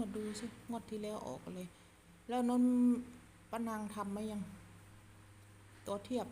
มาดูสิงวดที่แล้วออกเลย แล้วนนป้านางทำไหมยัง ตัวเทียบ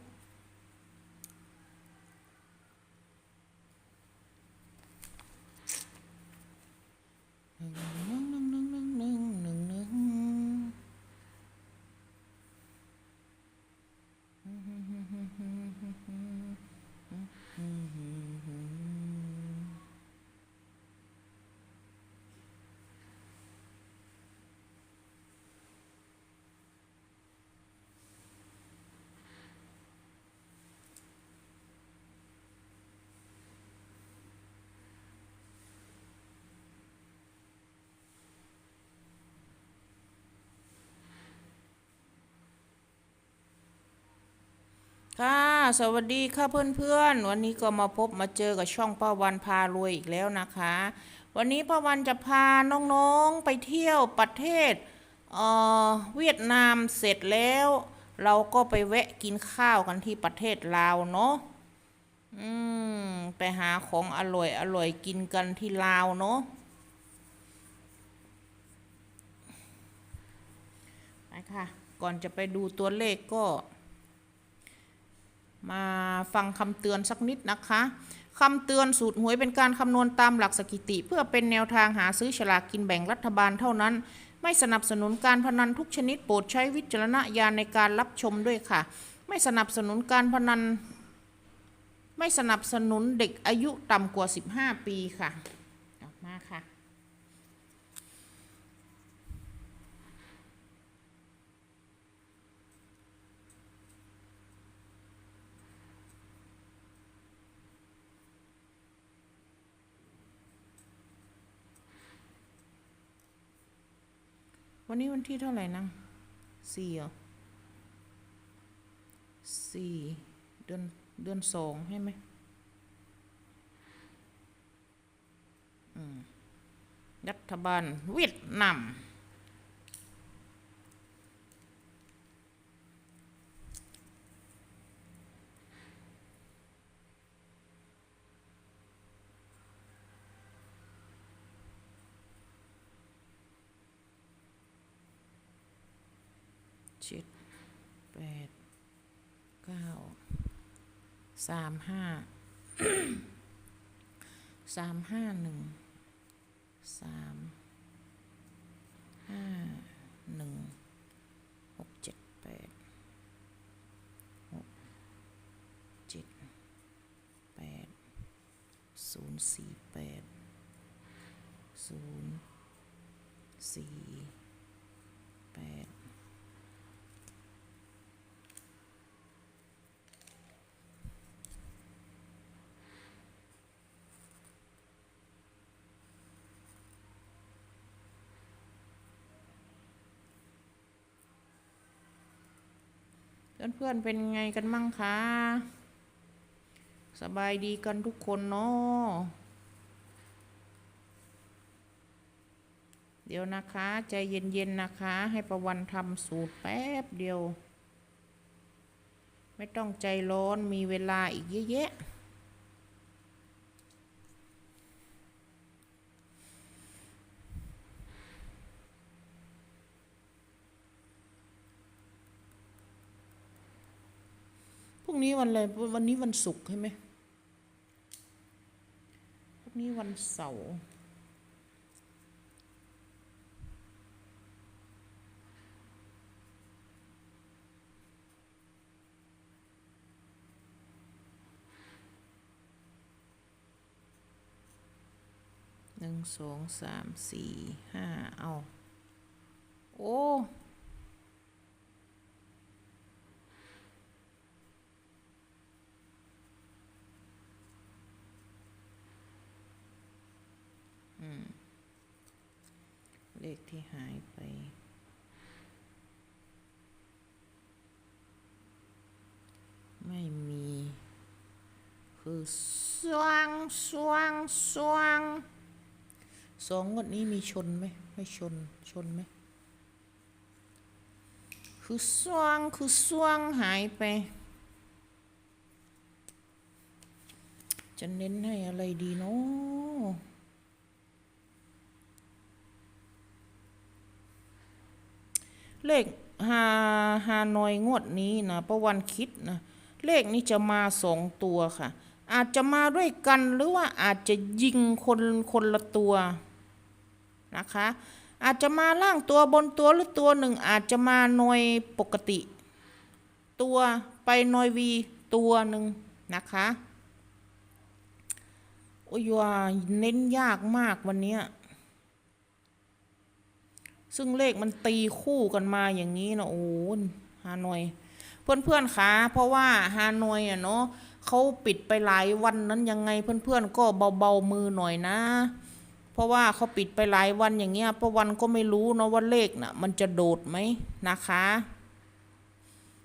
ค่ะสวัสดีค่ะเพื่อนๆ วันนี้ก็มาพบมาเจอกับช่องป้าวันพารวยอีกแล้วนะคะ วันนี้ป้าวันจะพาน้องๆไปเที่ยวประเทศเอ่อเวียดนามเสร็จแล้ว เราก็ไปแวะกินข้าวกันที่ประเทศลาวเนาะอืมไปหาของอร่อยอร่อยกินกันที่ลาวเนาะไปค่ะ ก่อนจะไปดูตัวเลขก็ มาฟังคำเตือนสักนิดนะคะคำเตือนสูตรหวยเป็นการคำนวณตามหลักสถิติ เพื่อเป็นแนวทางหาซื้อฉลากกินแบ่งรัฐบาลเท่านั้น ไม่สนับสนุนการพนันทุกชนิดโปรดใช้วิจารณญาณในการรับชมด้วยค่ะ ไม่สนับสนุนการพนัน ไม่สนับสนุนเด็กอายุต่ำกว่า 15 ปีค่ะ ออกมาค่ะ วันนี้วันที่เท่าไหร่นะสี่เหรอสี่เดือนเดือนสองใช่ไหมอืมรัฐบาลเวียดนาม จ็ดแปดเก้าสามห้าสามห้าหนึ่งสามห้าหนึ่งหกเจ็ดแปดหกเจ็ดแปดศูนย์สี่แปดศูนย์สี่แปด เพื่อนๆเป็นไงกันมั่งคะสบายดีกันทุกคนเนาะเดี๋ยวนะคะ ใจเย็นๆนะคะ ให้ประวันทำสูตรแป๊บเดียว ไม่ต้องใจร้อนมีเวลาอีกเยอะแยะ งนี้วันอะไรวันนี้วันศุกร์ใช่ไหมพรุ่งนี้วันเสาร์หนึ่งสองสามสี่ห้าเอา โอ้ เลขที่หายไปไม่มี คือสว่างสว่างสว่างสองงวดนี้มีชนไหมไม่ชนชนไหมคือสว่างคือสว่างหายไป จะเน้นให้อะไรดีเนาะ เลขฮาฮานอยงวดนี้นะประวันคิดนะเลขนี้จะมาสองตัวค่ะ อาจจะมาด้วยกันหรือว่าอาจจะยิงคนคนละตัวนะคะ อาจจะมาล่างตัวบนตัวหรือตัวหนึ่ง อาจจะมาหน่วยปกติ ตัวไปหน่วยวีตัวหนึ่งนะคะโอ้ยว่าเน้นยากมากวันเนี้ย ซึ่งเลขมันตีคู่กันมาอย่างนี้นะโอ้ฮานอยเพื่อนๆคะเพราะว่าฮานอยอะเนาะเขาปิดไปหลายวันนั้นยังไงเพื่อนๆก็เบาๆมือหน่อยนะ เพราะว่าเขาปิดไปหลายวันอย่างเงี้ยประวันก็ไม่รู้เนาะว่าเลขน่ะ มันจะโดดไหมนะคะ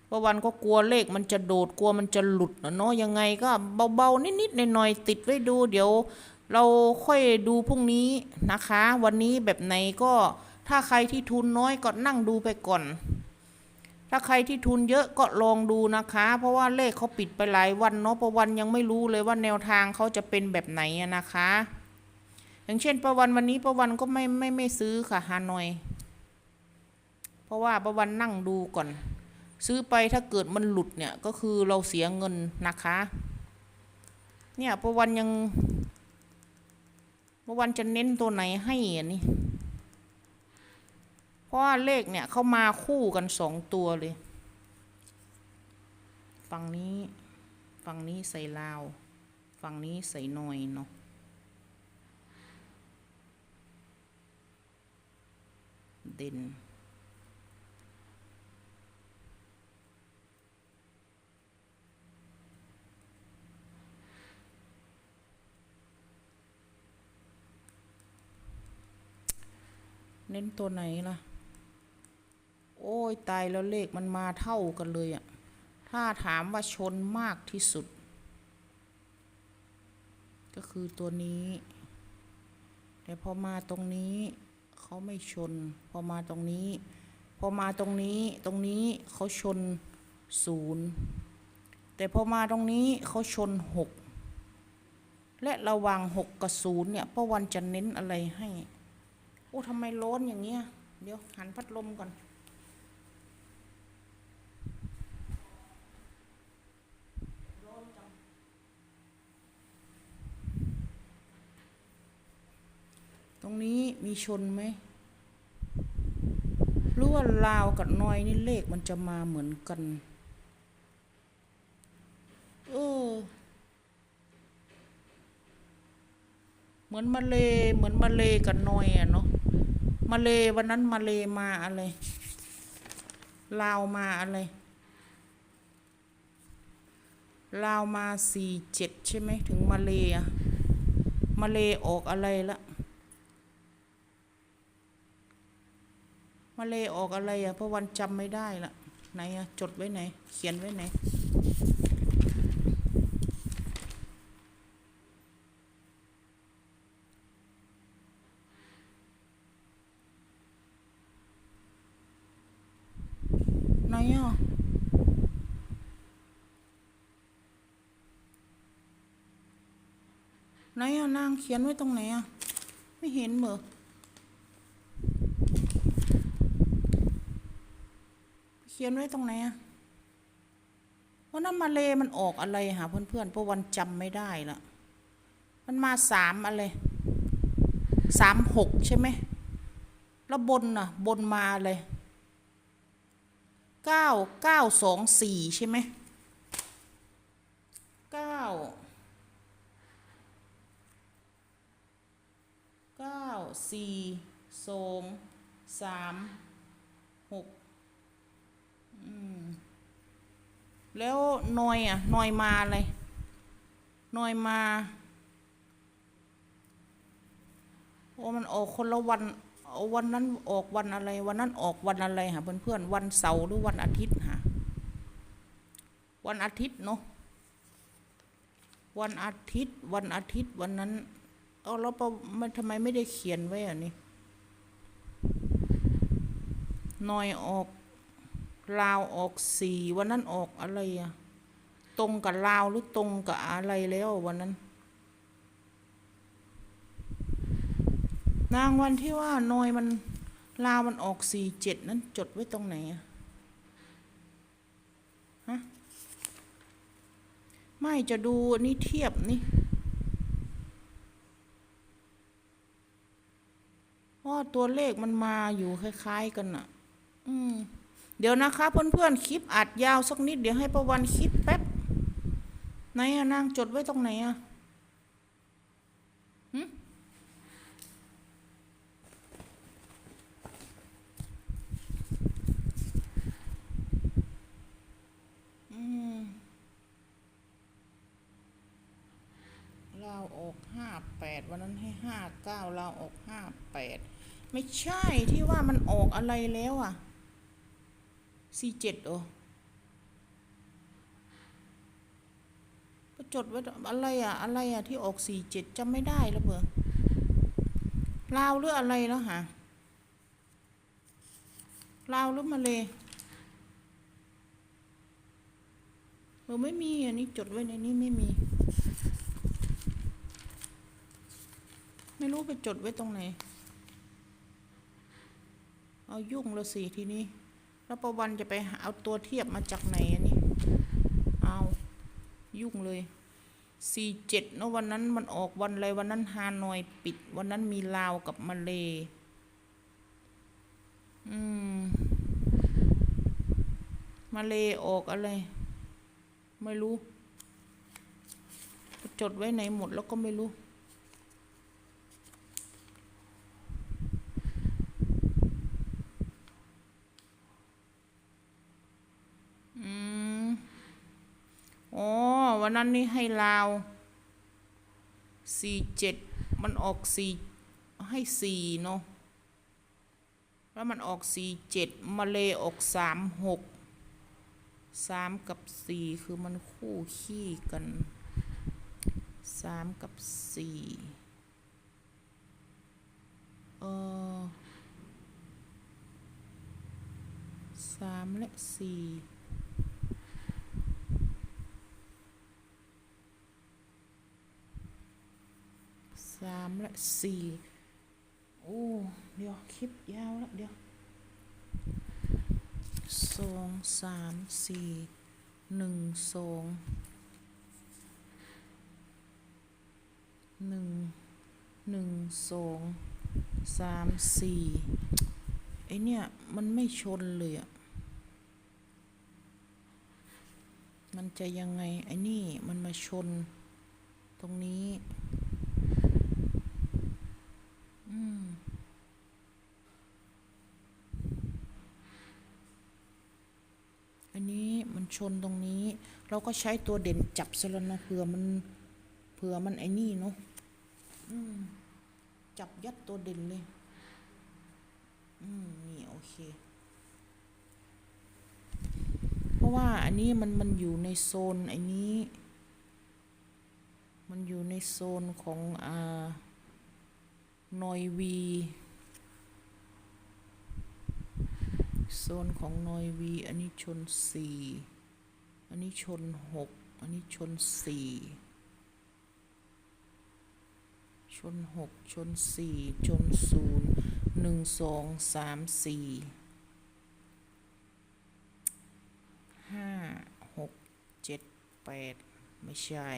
ประวันก็กลัวเลขมันจะโดดกลัวมันจะหลุดเนาะยังไงก็เบาๆนิดๆหน่อยๆติดไว้ดู เดี๋ยว เราค่อยดูพรุ่งนี้นะคะ วันนี้แบบไหนก็ ถ้าใครที่ทุนน้อยก็นั่งดูไปก่อน ถ้าใครที่ทุนเยอะก็ลองดูนะคะ เพราะว่าเลขเขาปิดไปหลายวันเนาะประวันยังไม่รู้เลยว่าแนวทางเขาจะเป็นแบบไหนนะคะ อย่างเช่นประวันวันนี้ประวันก็ไม่ไม่ไม่ซื้อค่ะฮานอย เพราะว่าประวันนั่งดูก่อน ซื้อไปถ้าเกิดมันหลุดเนี่ยก็คือเราเสียเงินนะคะ เนี่ยประวันยังประวันจะเน้นตัวไหนให้อันนี้ ราะว่าเลขเนี่ยเขามาคู่กันสองตัวเลย ฝั่งนี้ ฝั่งนี้ใส่ลาว ฝั่งนี้ใส่หน่อยเนาะเด่นเน้นตัวไหนล่ะ โอ้ยตายแล้วเลขมันมาเท่ากันเลยอะถ้าถามว่าชนมากที่สุด ก็คือตัวนี้ แต่พอมาตรงนี้เขาไม่ชน พอมาตรงนี้ พอมาตรงนี้ตรงนี้เขาชนศูนย์แต่พอมาตรงนี้เขาชนหกและระหว่างหกกับศูนย์เนี่ยป้าวันจะเน้นอะไรให้ โอ้ทำไมร้อนอย่างเงี้ย เดี๋ยวหันพัดลมก่อน ตรงนี้มีชนไหมหรือว่าลาวกับนอยนี่เลขมันจะมาเหมือนกันเออเหมือนมาเลเหมือนมาเลกับนอยอะเนาะมาเลวันนั้นมาเลมาอะไรลาวมาอะไรลาวมาสี่เจ็ดใช่ไหมถึงมาเลอะมาเลออกอะไรละ มาเลออกอะไรอะเพราะวันจำไม่ได้ละไหนอะจดไว้ไหน เขียนไว้ไหนไหนอะไหนอะนางเขียนไว้ตรงไหนอะไม่เห็นเหรอ เขียนไว้ตรงไหนอะวันนั้นมาเลมันออกอะไรหาเพื่อนๆเพราะวันจำไม่ได้ละมันมาสามอะไรสามหกใช่ไหมแล้วบนน่ะ บนมาอะไรเก้าเก้าสองสี่ใช่ไหมเก้าเก้าสี่สองสาม แล้วนอยอะนอยมาอะไรนอยมา โอ้มันออกคนละวันวันนั้นออกวันอะไร วันนั้นออกวันอะไรหะเพื่อนๆวันเสาร์หรือวันอาทิตย์หะวันอาทิตย์เนาะวันอาทิตย์ วันอาทิตย์วันนั้นเอาแล้วปะมันทำไมไม่ได้เขียนไว้อะนี่หนอยออก ลาวออกสี่วันนั้นออกอะไรอะตรงกับลาวหรือตรงกับอะไรแล้ววันนั้น นางวันที่ว่านอยมันลาวมันออกสี่เจ็ดนั้นจดไว้ตรงไหนอะฮะไม่จะดูอันนี้เทียบนี่เพราะว่าตัวเลขมันมาอยู่คล้าย ๆ กันน่ะอืม เดี๋ยวนะคะเพื่อนๆคลิปอัดยาวสักนิดเดี๋ยวให้ประวันคิดแป๊บไหนอะนางจดไว้ตรงไหนอะอืมเราออกห้าแปดวันนั้นให้ห้าเก้าเราออกห้าแปดไม่ใช่ที่ว่ามันออกอะไรแล้วอะ สี่เจ็ดเหรอก็จดไว้อะไรอะอะไรอะที่ออกสี่เจ็ดจำไม่ได้แล้วเบอร์ลาวหรืออะไรแล้วหะลาวหรือมาเลยเออไม่มีอันนี้จดไว้ในนี้ไม่มี ไม่รู้ไปจดไว้ตรงไหน เอายุ่งแล้วสิทีนี้ แล้วประวันจะไปหาเอาตัวเทียบมาจากไหนอันนี้ เอายุ่งเลยสี่เจ็ดนะวันนั้นมันออกวันอะไรวันนั้นฮานอยปิด วันนั้นมีลาวกับมาเลอืมมาเลออกอะไร ไม่รู้ จดไว้ไหนหมดแล้วก็ไม่รู้ อืม อ๋อ วั นั้นนี่ให้ลาวสี่เจ็ดมันออกสี่ให้สี่เนาะแล้วมันออกสี่เจ็ดมาเลยออกสามหกสามกับสี่คือมันคู่ขี้กันสามกับสี่เออสามและสี่ สามและสี่โอ้เดี๋ยวคลิปยาวแล้วเดี๋ยวสองสามสี่หนึ่งสองหนึ่งหนึ่งสองสามสี่ไอเนี่ย มันไม่ชนเลยอะมันจะยังไงไอ้นี่มันมาชนตรงนี้ อืม อันนี้มัน ชนตรงนี้ เราก็ใช้ตัวเด่นจับซะแล้วนะเผื่อมันเผื่อมันไอ้นี่เนาะจับยัดตัวเด่นเลย อืมนี่โอเค เพราะว่าอันนี้มันมันอยู่ในโซนไอ้นี้ มันอยู่ในโซนของอ่านอยวีโซนของนอยวี อันนี้ชนสี่ อันนี้ชนหกอันนี้ชนสี่ชนหกชนสี่ชนศูนย์หนึ่งสองสามสี่ห้าหกเจ็ดแปดไม่ใช่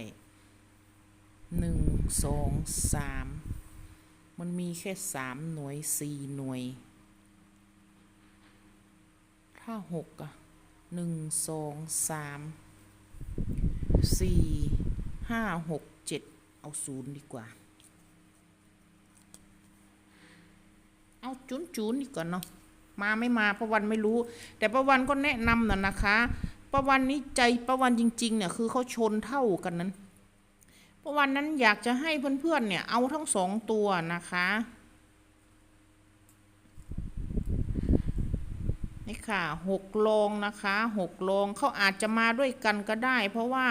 หนึ่งสองสามมันมีแค่สามหน่วยสี่หน่วย ถ้าหกอะ หนึ่งสองสามสี่ห้าหกเจ็ดเอาศูนย์ดีกว่า เอาจุนจุนดีกว่าเนาะมาไม่มาประวันไม่รู้ แต่ประวันก็แนะนำน่ะนะคะประวันนี้ใจประวันจริงๆเนี่ยคือเขาชนเท่ากันนั้นประวันนั้นอยากจะให้เพื่อนๆเนี่ยเอาทั้งสองตัวนะคะ นี่ค่ะหกโลงนะคะหกโลงเขาอาจจะมาด้วยกันก็ได้ เพราะว่า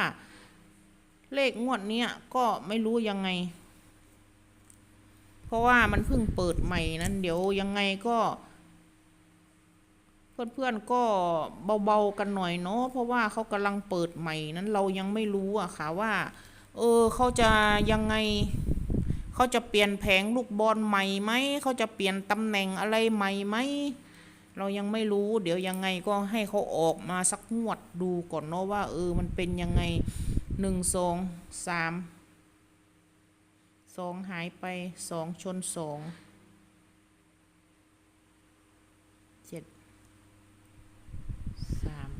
เลขงวดเนี้ยก็ไม่รู้ยังไง เพราะว่ามันเพิ่งเปิดใหม่นั้น เดี๋ยวยังไงก็ เพื่อนๆก็เบาๆกันหน่อยเนาะเพราะว่าเขากำลังเปิดใหม่นั้นเรายังไม่รู้อะค่ะว่า เออเขาจะยังไงเขาจะเปลี่ยนแผงลูกบอลใหม่ไหมเขาจะเปลี่ยนตำแหน่งอะไรใหม่ไหม เรายังไม่รู้ เดี๋ยวยังไงก็ให้เขาออกมาสักงวดดูก่อนเนาะว่าเออมันเป็นยังไงหนึ่งสองสามสองหายไปสองชนสองเจ็ดสาม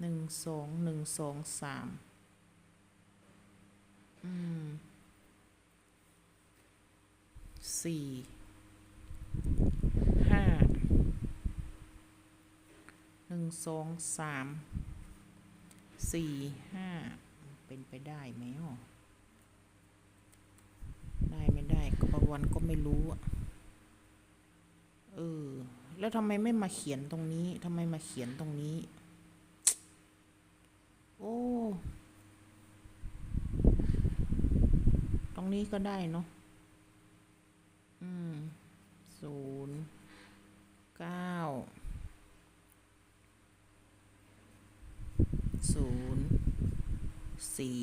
หนึ่งสองหนึ่งสองสามอืมสี่ห้า หนึ่งสองสามสี่ห้าเป็นไปได้ไหมอะได้ไม่ได้ก็บางวันก็ไม่รู้อะเออ แล้วทำไมไม่มาเขียนตรงนี้ทำไมมาเขียนตรงนี้ โอ้ตรงนี้ก็ได้เนาะอืมศูนย์เก้า ศูนย์สี่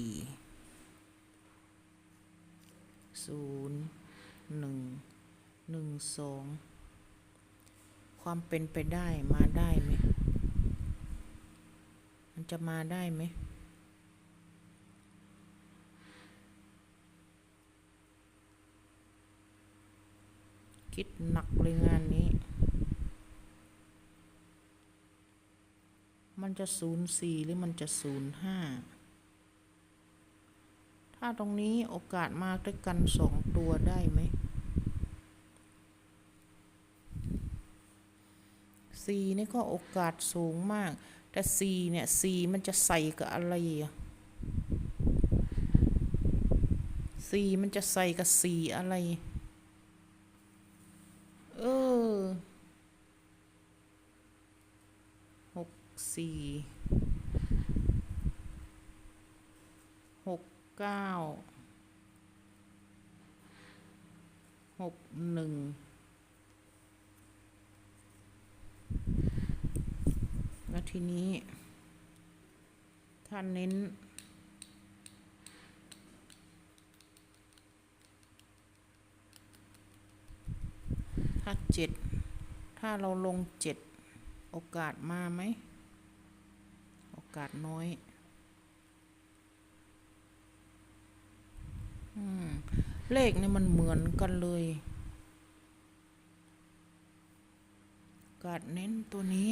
ศูนย์หนึ่งหนึ่งสองความเป็นไปได้มาได้ไหม มันจะมาได้ไหมคิดหนักเลยงานนี้ มันจะศูนย์สี่หรือมันจะศูนย์ห้าถ้าตรงนี้โอกาสมาด้วยกันสองตัวได้ไหมสี่นี่ก็โอกาสสูงมาก แต่สี่เนี่ยสี่มันจะใส่กับอะไรอะสี่มันจะใส่กับสี่อะไร เออหก สี่หกเก้าหกหนึ่งแล้วทีนี้ ถ้าเน้นถ้าเจ็ดถ้าเราลงเจ็ดโอกาสมาไหม กาสน้อยอเลขนี่มันเหมือนกันเลย กาสเน้นตัวนี้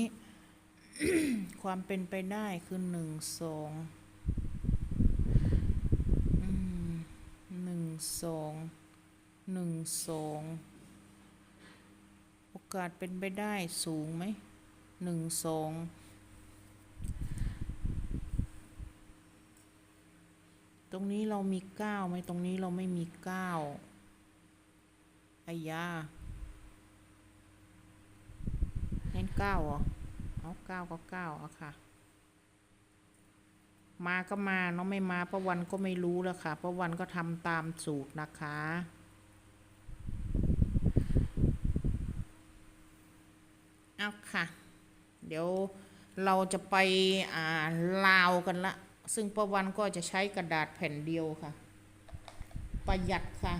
ความเป็นไปได้คือหนึ่งสองหนึ่งสองหนึ่งสองโอกาสเป็นไปได้สูงไหมหนึ่งสอง รงนี้เรามีเก้าไหมตรงนี้เราไม่มีเก้าอายาเน้นเก้าเหรอเอาเก้าก็เก้าอาค่ะ มาก็มาเนาะไม่มาประวันก็ไม่รู้แล้วค่ะประวันก็ทำตามสูตรนะคะเอาค่ะ เดี๋ยวเราจะไปอ่าลาวกันละ ซึ่งประวันก็จะใช้กระดาษแผ่นเดียวค่ะ ประหยัดค่ะ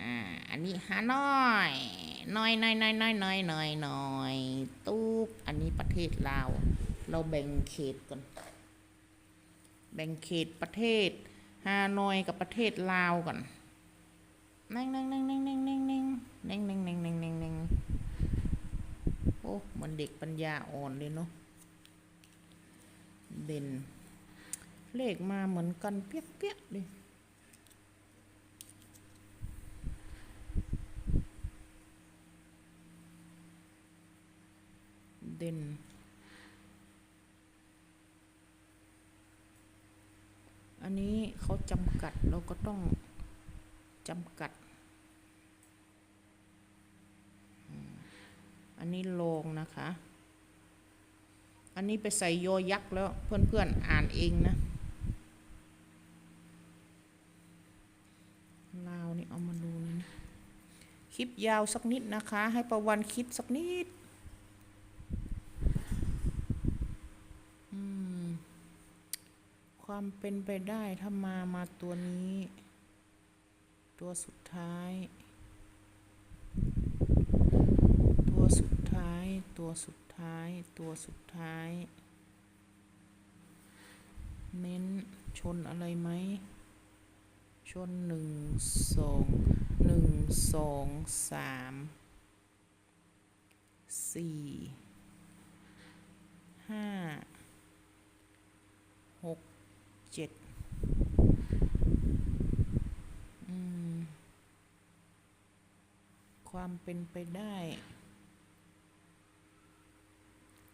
อ่าอันนี้ฮานอยน้อยน้อยน้อยน้อยน้อยน้อยน้อยตูบอันนี้ประเทศลาว เราแบ่งเขตก่อน แบ่งเขตประเทศฮานอยกับประเทศลาวก่อนนั่งนั่งนั่งนั่งนั่งนั่งนั่งนั่งนั่งนั่งนั่ง โอ้มันเด็กปัญญาอ่อนเลยเนาะเด่น เลขมาเหมือนกันเปี้ยๆเลยเด่นอันนี้เขาจำกัดเราก็ต้องจำกัด นนี้โลงนะคะ อันนี้ไปใส่โยยักษ์แล้วเพื่อนๆอ่านเองนะลาวนี่เอามาดูนี่นะ คลิปยาวสักนิดนะคะ ให้ประวันคิดสักนิดความเป็นไปได้ถ้ามามาตัวนี้ ตัวสุดท้าย ตัวสุด ท้าย ตัวสุดท้าย ตัวสุดท้าย เน้นชนอะไรไหม ชนหนึ่งสองหนึ่งสองสามสี่ห้าหกเจ็ดความเป็นไปได้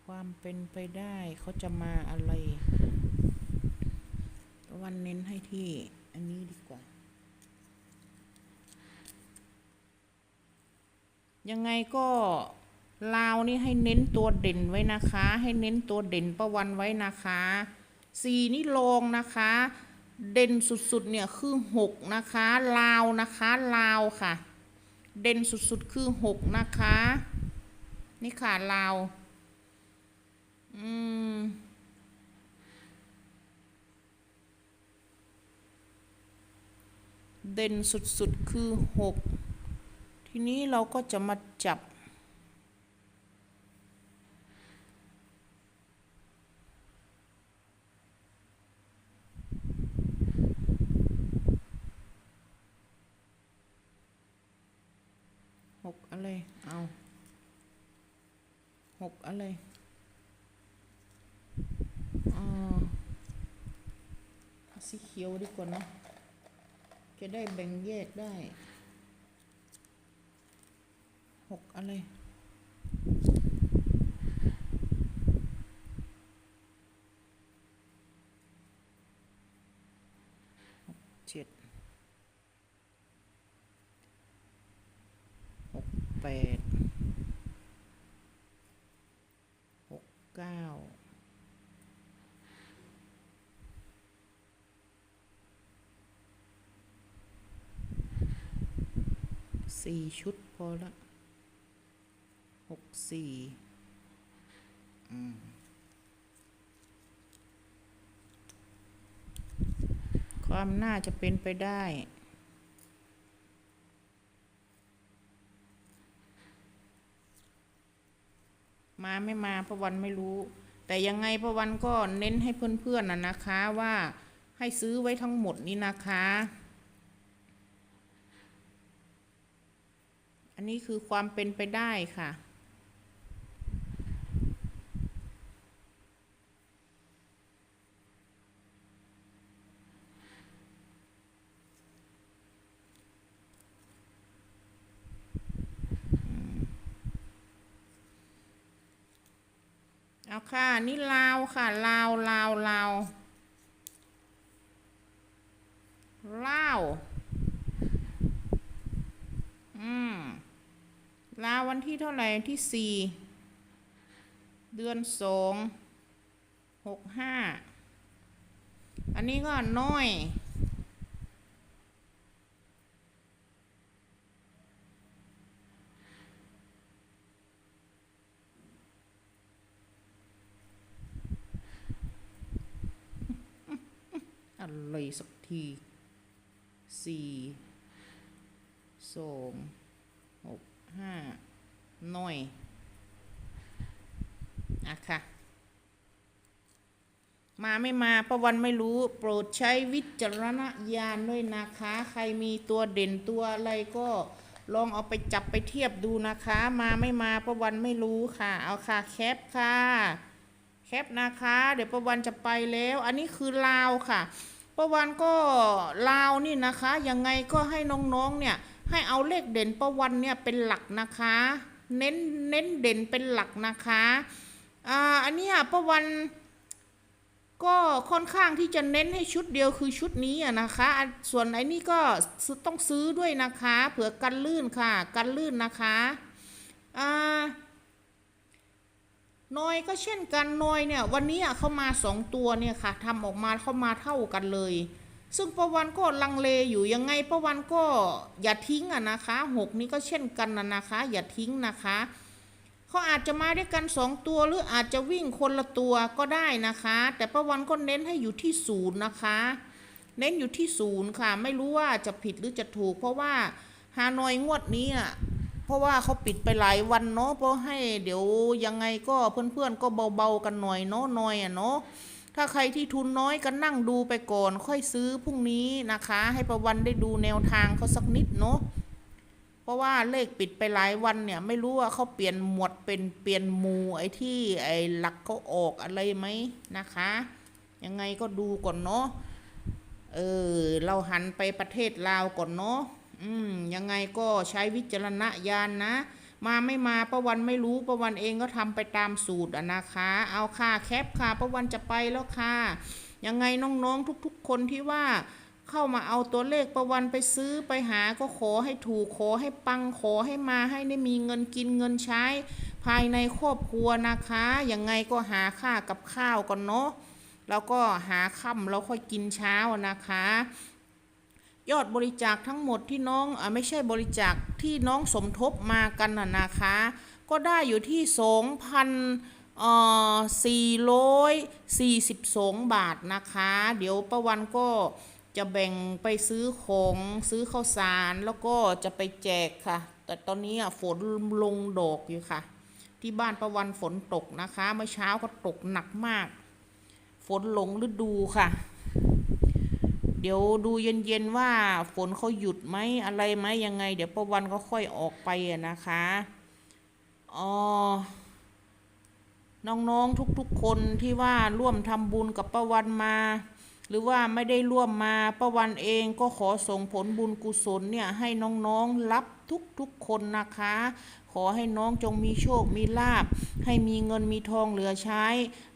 ความเป็นไปได้เขาจะมาอะไร วันเน้นให้ที่อันนี้ดีกว่า ยังไงก็ลาวนี่ให้เน้นตัวเด่นไว้นะคะ ให้เน้นตัวเด่นประวันไว้นะคะสีนี่ลงนะคะ เด่นสุดๆเนี่ยคือหกนะคะ ลาวนะคะลาวค่ะ เด่นสุดๆคือหกนะคะ นี่ค่ะลาว อืม เด่นสุดๆ คือหก ทีนี้เราก็จะมาจับ หกอะไร เอา หกอะไรอ่าเอา สีเขียวดีกว่านะจะได้แบ่งแยกได้หกอะไรหกเจ็ดหกแปด หกเก้า สี่ชุดพอละหกสี่ความน่าจะเป็นไปได้มาไม่มาพระวันไม่รู้ แต่ยังไงพระวันก็เน้นให้เพื่อนๆน่ะนะคะว่าให้ซื้อไว้ทั้งหมดนี้นะคะ นนี้คือความเป็นไปได้ค่ะ เอาค่ะ นี่ลาวค่ะ ลาวลาวลาวลาว อืม ลาวันที่เท่าไหร่ที่สี่เดือนสองหกห้าอันนี้ก็น้อย อะไรสักทีสี่สอง ห้าหน่อยอะค่ะ มาไม่มาประวันไม่รู้ โปรดใช้วิจารณญาณด้วยนะคะ ใครมีตัวเด่นตัวอะไรก็ลองเอาไปจับไปเทียบดูนะคะ มาไม่มาประวันไม่รู้ค่ะ เอาค่ะแคปค่ะ แคปนะคะ เดี๋ยวประวันจะไปแล้ว อันนี้คือลาวค่ะประวันก็ลาวนี่นะคะ ยังไงก็ให้น้องๆเนี่ย ให้เอาเลขเด่นประวันเนี่ยเป็นหลักนะคะ เน้นเน้นเด่นเป็นหลักนะคะอ่าอันนี้ประวันก็ค่อนข้างที่จะเน้นให้ชุดเดียวคือชุดนี้นะคะ ส่วนไอ้นี่ก็ต้องซื้อด้วยนะคะ เผื่อกันลื่นค่ะ กันลื่นนะคะอ่านอยก็เช่นกันนอยเนี่ยวันนี้เข้ามาสองตัวเนี่ยค่ะทำออกมาเข้ามาเท่ากันเลย ซึ่งประวันก็ลังเลอยู่ยังไงประวันก็อย่าทิ้งอะนะคะหกนี้ก็เช่นกันนะนะคะ อย่าทิ้งนะคะเขาอาจจะมาด้วยกันสองตัวหรืออาจจะวิ่งคนละตัวก็ได้นะคะ แต่ป้าวันก็เน้นให้อยู่ที่ศูนย์นะคะ เน้นอยู่ที่ศูนย์ค่ะ ไม่รู้ว่าจะผิดหรือจะถูก เพราะว่าฮานอยงวดนี้อะเพราะว่าเขาปิดไปหลายวันเนาะเพราะให้เดี๋ยวยังไงก็เพื่อนๆก็เบาๆกันหน่อยเนาะหน่อยอะเนาะ ถ้าใครที่ทุนน้อยก็นั่งดูไปก่อน ค่อยซื้อพรุ่งนี้นะคะ ให้ประวันได้ดูแนวทางเขาสักนิดเนาะเพราะว่าเลขปิดไปหลายวันเนี่ย ไม่รู้ว่าเขาเปลี่ยนหมวดเป็นเปลี่ยนหมูไอ้ที่ไอ้หลักเขาออกอะไรไหมนะคะ ยังไงก็ดูก่อนเนาะเออเราหันไปประเทศลาวก่อนเนาะอืมยังไงก็ใช้วิจารณญาณนะ มาไม่มาประวันไม่รู้ประวันเองก็ทำไปตามสูตรอะนะคะ เอาค่ะแคปค่ะประวันจะไปแล้วค่ะยังไงน้องๆทุกๆ คนที่ว่าเข้ามาเอาตัวเลขประวันไปซื้อไปหาก็ขอให้ถูกขอให้ปังขอให้มาให้ได้มีเงินกินเงินใช้ ภายในครอบครัวนะคะยังไงก็หาค่ากับข้าวก่อนเนาะแล้วก็หาค่ำแล้วค่อยกินเช้านะคะ ยอดบริจาคทั้งหมดที่น้องอไม่ใช่บริจาคที่น้องสมทบมากันน่ะนะคะ ก็ได้อยู่ที่สองพันสี่ร้อยสี่สิบสองบาทนะคะ เดี๋ยวประวันก็จะแบ่งไปซื้อของซื้อข้าวสารแล้วก็จะไปแจกค่ะ แต่ตอนนี้ฝนลงดอกอยู่ค่ะ ที่บ้านประวันฝนตกนะคะ เมื่อเช้าก็ตกหนักมาก ฝนลงฤดูค่ะ เดี๋ยวดูเย็นๆว่าฝนเขาหยุดไหมอะไรไหมยังไง เดี๋ยวประวันก็ค่อยออกไปนะคะอ๋อน้องๆทุกๆคนที่ว่าร่วมทำบุญกับประวันมา หรือว่าไม่ได้ร่วมมาประวันเองก็ขอส่งผลบุญกุศลเนี่ยให้น้องๆรับทุกๆคนนะคะ ขอให้น้องจงมีโชคมีลาบ ให้มีเงินมีทองเหลือใช้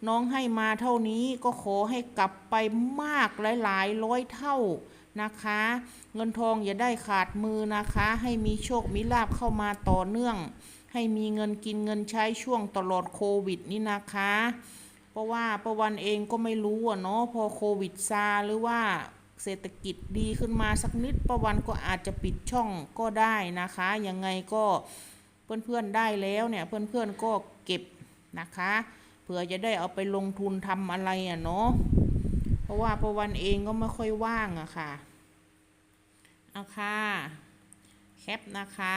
น้องให้มาเท่านี้ก็ขอให้กลับไปมากหลายๆร้อยเท่านะคะ เงินทองอย่าได้ขาดมือนะคะ ให้มีโชคมีลาบเข้ามาต่อเนื่อง ให้มีเงินกินเงินใช้ช่วงตลอดโควิดนี่นะคะ เพราะว่าประวันเองก็ไม่รู้อะเนาะพอโควิดซาหรือว่าเศรษฐกิจดีขึ้นมาสักนิดประวันก็อาจจะปิดช่องก็ได้นะคะ ยังไงก็ เพื่อนๆได้แล้วเนี่ยเพื่อนๆก็เก็บนะคะเผื่อจะได้เอาไปลงทุนทำอะไรอะเนาะเพราะว่าประวันเองก็ไม่ค่อยว่างอะค่ะเอาค่ะแคปนะคะ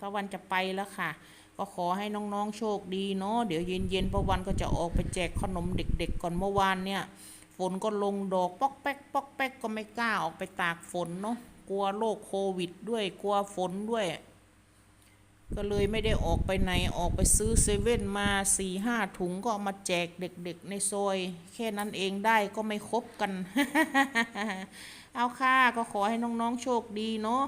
ประวันจะไปแล้วค่ะ ก็ขอให้น้องๆโชคดีเนาะเดี๋ยวเย็นๆประวันก็จะออกไปแจกขนมเด็ก ๆ ก่อนเมื่อวานเนี่ย ฝนก็ลงดอกปอกแป๊กปอกแป๊กก็ไม่กล้าออกไปตากฝนเนาะกลัวโรคโควิดด้วยกลัวฝนด้วย ก็เลยไม่ได้ออกไปไหนออกไปซื้อเซเว่นมาสี่ห้าถุงก็เอามาแจกเด็กๆในซอย แค่นั้นเองได้ก็ไม่ครบกัน เอาค่ะก็ขอให้น้องๆโชคดีเนาะ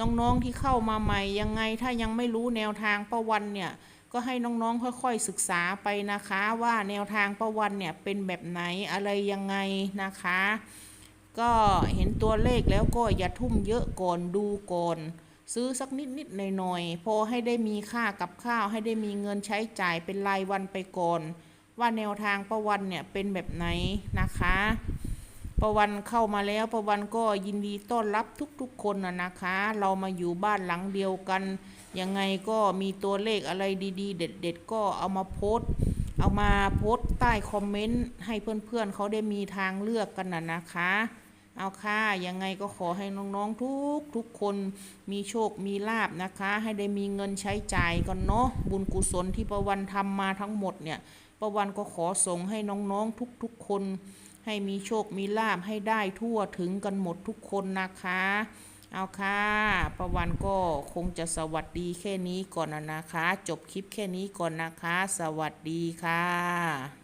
น้องๆที่เข้ามาใหม่ยังไงถ้ายังไม่รู้แนวทางประวันเนี่ยก็ให้น้องๆค่อยๆศึกษาไปนะคะว่าแนวทางประวันเนี่ยเป็นแบบไหนอะไรยังไงนะคะ ก็เห็นตัวเลขแล้วก็อย่าทุ่มเยอะก่อนดูก่อน ซื้อสักนิดนิดหน่อยหน่อยๆพอให้ได้มีค่ากับข้าวให้ได้มีเงินใช้จ่ายเป็นรายวันไปก่อน ว่าแนวทางประวันเนี่ยเป็นแบบไหนนะคะประวันเข้ามาแล้วประวันก็ยินดีต้อนรับทุกๆคนนะนะคะ เรามาอยู่บ้านหลังเดียวกัน ยังไงก็มีตัวเลขอะไรดีๆ เด็ด ๆ ก็เอามาโพสเอามาโพสใต้คอมเมนต์ให้เพื่อนๆเขาได้มีทางเลือกกันนะนะคะ เอาค่ะ ยังไงก็ขอให้น้องๆทุกทุกคนมีโชคมีลาบนะคะ ให้ได้มีเงินใช้จ่ายก่อนเนาะบุญกุศลที่ประวันทำมาทั้งหมดเนี่ยประวันก็ขอส่งให้น้องๆทุกๆคน ให้มีโชคมีลาบให้ได้ทั่วถึงกันหมดทุกคนนะคะ เอาค่ะ ประวันก็คงจะสวัสดีแค่นี้ก่อนนะคะ จบคลิปแค่นี้ก่อนนะคะ สวัสดีค่ะ